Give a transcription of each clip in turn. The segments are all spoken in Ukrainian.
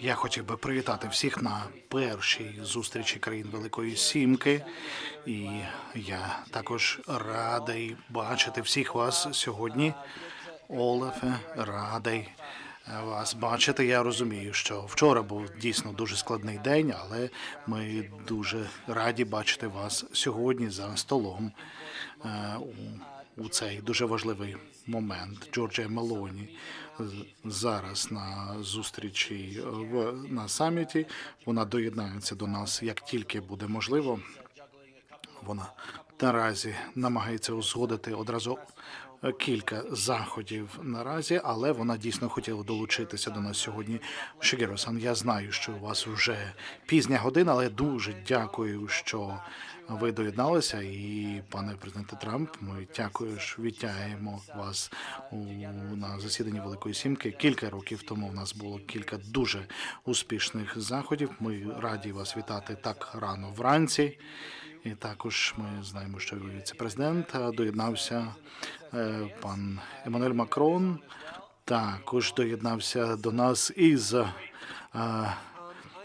Я хотів би привітати всіх на першій зустрічі країн Великої Сімки, і я також радий бачити всіх вас сьогодні. Олефе, радий вас бачити. Я розумію, що вчора був дійсно дуже складний день, але ми дуже раді бачити вас сьогодні за столом е, у, у цей дуже важливий момент. Джорджія Мелоні зараз на зустрічі в на саміті. Вона доєднається до нас як тільки буде можливо. Вона наразі намагається узгодити одразу е, кілька заходів наразі, але вона дійсно хотіла долучитися до нас сьогодні. Шигеро-сан, я знаю, що у вас вже пізня година, але дуже дякую, що ви доєдналися. І пане президенте Трамп, ми також вітаємо вас у на засіданні Великої Сімки. Кілька років тому в нас було кілька дуже успішних заходів. Ми раді вас вітати так рано вранці. І також ми знаємо, що віце-президент е, доєднався е, пан Еммануель Макрон. Також доєднався до нас із е,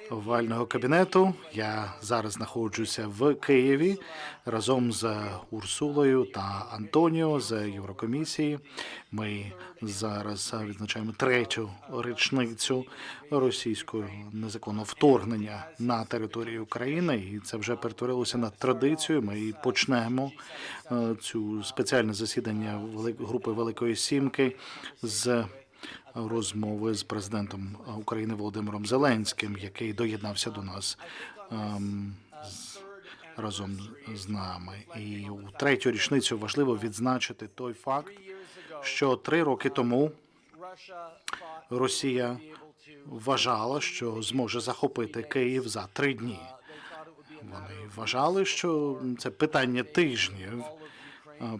овального кабінету. Я зараз знаходжуся в Києві разом з Урсулою та Антоніо з Єврокомісії. Ми зараз відзначаємо третю річницю російського незаконного вторгнення на територію України, і це вже перетворилося на традицію. Ми почнемо е, цю спеціальне засідання групи Великої Сімки з розмови з президентом України Володимиром Зеленським, який доєднався до нас ем, разом з нами. І у третю річницю важливо відзначити той факт, що три роки тому Росія вважала, що зможе захопити Київ за три дні. Вони вважали, що це питання тижнів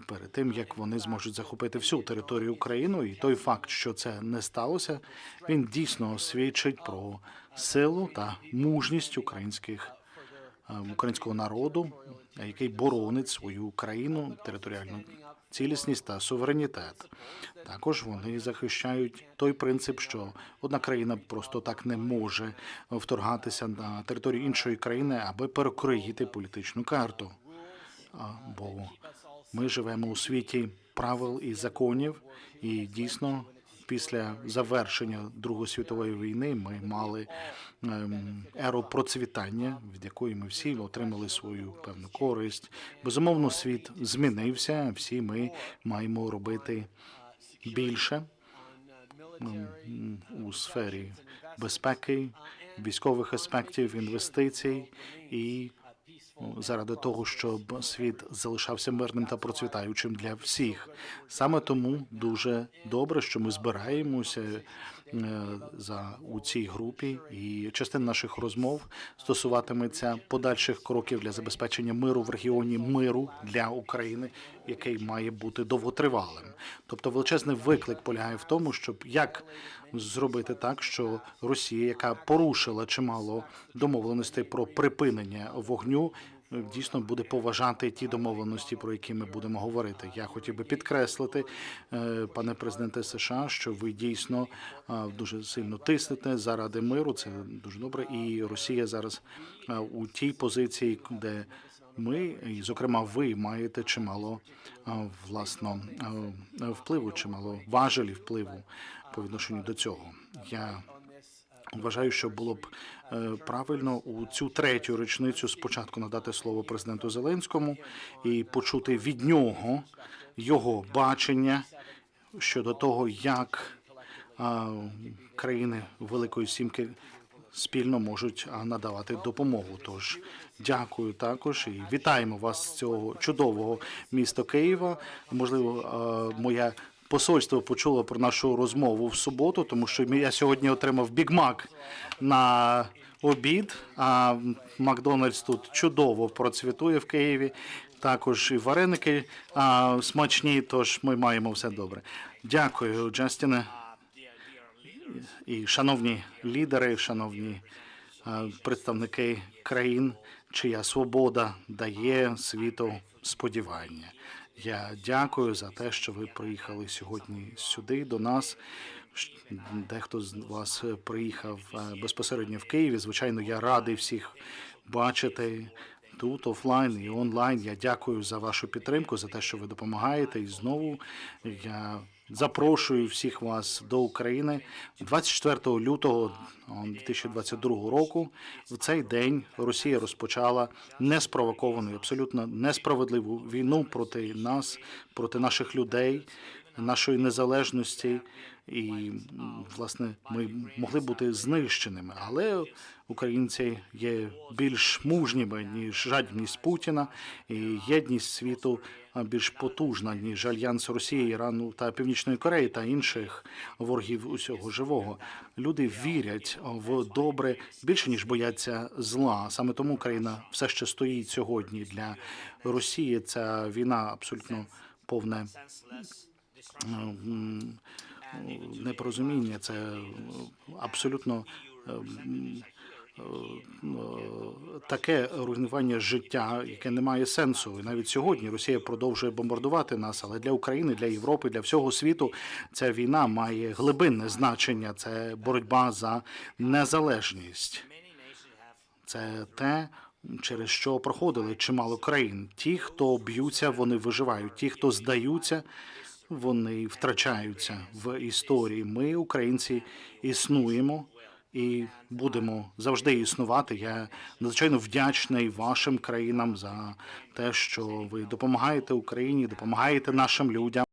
перед тим, як вони зможуть захопити всю територію України. І той факт, що це не сталося, він дійсно свідчить про силу та мужність українських українського народу, який боронить свою країну, територіальну цілісність та суверенітет. Також вони захищають той принцип, що одна країна просто так не може вторгатися на територію іншої країни, аби перекроїти політичну карту. Бо ми живемо у світі правил і законів, і дійсно. Після завершення Другої світової війни ми мали ем, еру процвітання, від якої ми всі отримали свою певну користь. Безумовно, світ змінився. Всі ми маємо робити більше м, у сфері безпеки, військових аспектів, інвестицій і заради того, щоб світ залишався мирним та процвітаючим для всіх. Саме тому дуже добре, що ми збираємося е, за у цій групі, і частина наших розмов стосуватиметься подальших кроків для забезпечення миру в регіоні миру для України, який має бути довготривалим. Тобто величезний виклик полягає в тому, щоб як зробити так, що Росія, яка порушила чимало домовленостей про припинення вогню, дійсно буде поважати ті домовленості, про які ми будемо говорити. Я хотів би підкреслити, е, пане президенте США, що ви дійсно е, дуже сильно тиснете заради миру. Це дуже добре. І Росія зараз е, у тій позиції, де ми, і зокрема, ви маєте чимало власно впливу, чимало важелі впливу по відношенню до цього. Я Вважаю, що було б е, правильно у цю третю річницю спочатку надати слово президенту Зеленському і почути від нього його бачення щодо того, як країни Великої Сімки спільно можуть надавати допомогу. Тож дякую також і вітаємо вас з цього чудового міста Києва. Можливо, а, моя посольство почуло про нашу розмову в суботу, тому що я сьогодні отримав бігмак на обід. А Макдональдс тут чудово процвітує в Києві. Також і вареники а, смачні, тож ми маємо все добре. Дякую, Джастіне. І шановні лідери, шановні е, представники країн, чия свобода дає світу сподівання. Я дякую за те, що ви приїхали сьогодні сюди до нас, Дехто з вас приїхав е, безпосередньо в Києві. Звичайно, я радий всіх бачити тут офлайн і онлайн. Я дякую за вашу підтримку, за те, що ви допомагаєте. І знову я запрошую всіх вас до України 24 лютого о, 2022 року. В цей день Росія розпочала неспровоковану, абсолютно несправедливу війну проти нас, проти наших людей, нашої незалежності. І власне ми могли бути знищеними, але українці є більш мужніми ніж жадібність Путіна, і єдність світу більш потужна ніж альянс Росії, Ірану та Північної Кореї та інших ворогів усього живого. Люди вірять в добре більше ніж бояться зла. Саме тому Україна все ще стоїть сьогодні для Росії. Ця війна абсолютно повне непорозуміння. Це абсолютно ем, е, е, таке руйнування життя, яке не має сенсу. І навіть сьогодні Росія продовжує бомбардувати нас, але для України, для Європи, для всього світу ця війна має глибинне значення. Це боротьба за незалежність. Це те, через що проходили чимало країн. Ті, хто б'ються, вони виживають. Ті, хто здаються, вони втрачаються в історії. Ми, українці, існуємо і будемо завжди існувати. Я надзвичайно вдячний вашим країнам за те, що ви допомагаєте Україні, допомагаєте нашим людям.